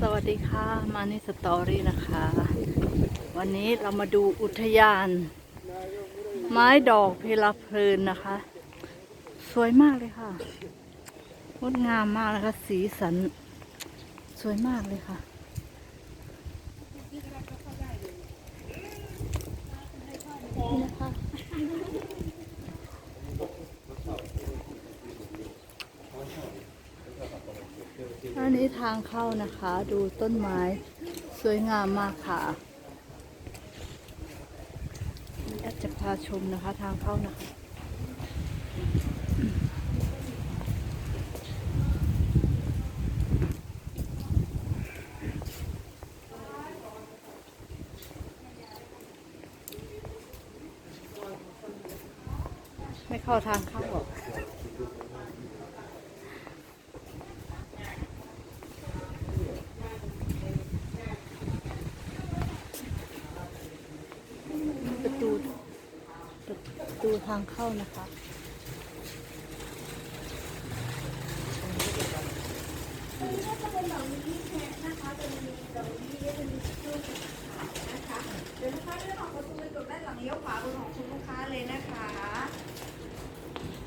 สวัสดีค่ะ มาในสตอรี่นะคะ วันนี้เรามาดูอุทยาน ไม้ดอกเพลาเพลินนะคะ สวยมากเลยค่ะงดงามมากนะคะ สีสัน สวยมากเลยค่ะนี่นะคะ อันนี้ทางเข้านะคะ ดูต้นไม้สวยงามมากค่ะอยากจะพาชมนะคะทางเข้านะคะไม่เข้าทางเข้าหรอกประตู ประตูทางเข้านะคะเดี๋ยวลูกค้าเดินออกประตูกระจกด้านหลังเลี้ยวขวาบนของคุณลูกค้าเลยนะคะ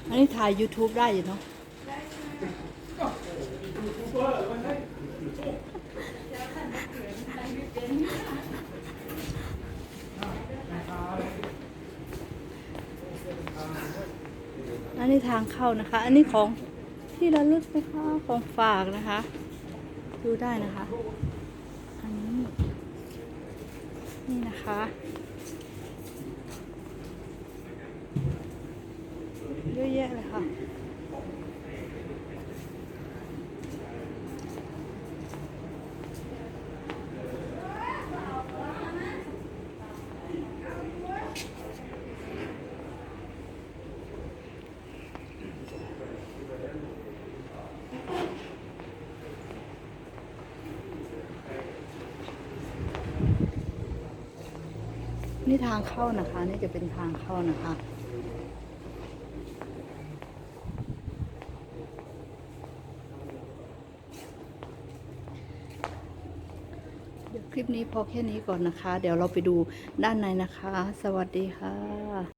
อันนี้ถ่าย YouTube ได้อยู่เนาะได้ค่ะ อั นนี้ทางเข้านะคะ อันนี้ของที่ระลึกนะคะของฝากนะคะ ดูได้นะคะ อันนี้นี่นะคะเยอะแยะเลยค่ะ นี่ทางเข้านะคะ นี่จะเป็นทางเข้านะคะ เดี๋ยวคลิปนี้พอแค่นี้ก่อนนะคะ เดี๋ยวเราไปดูด้านในนะคะ สวัสดีค่ะ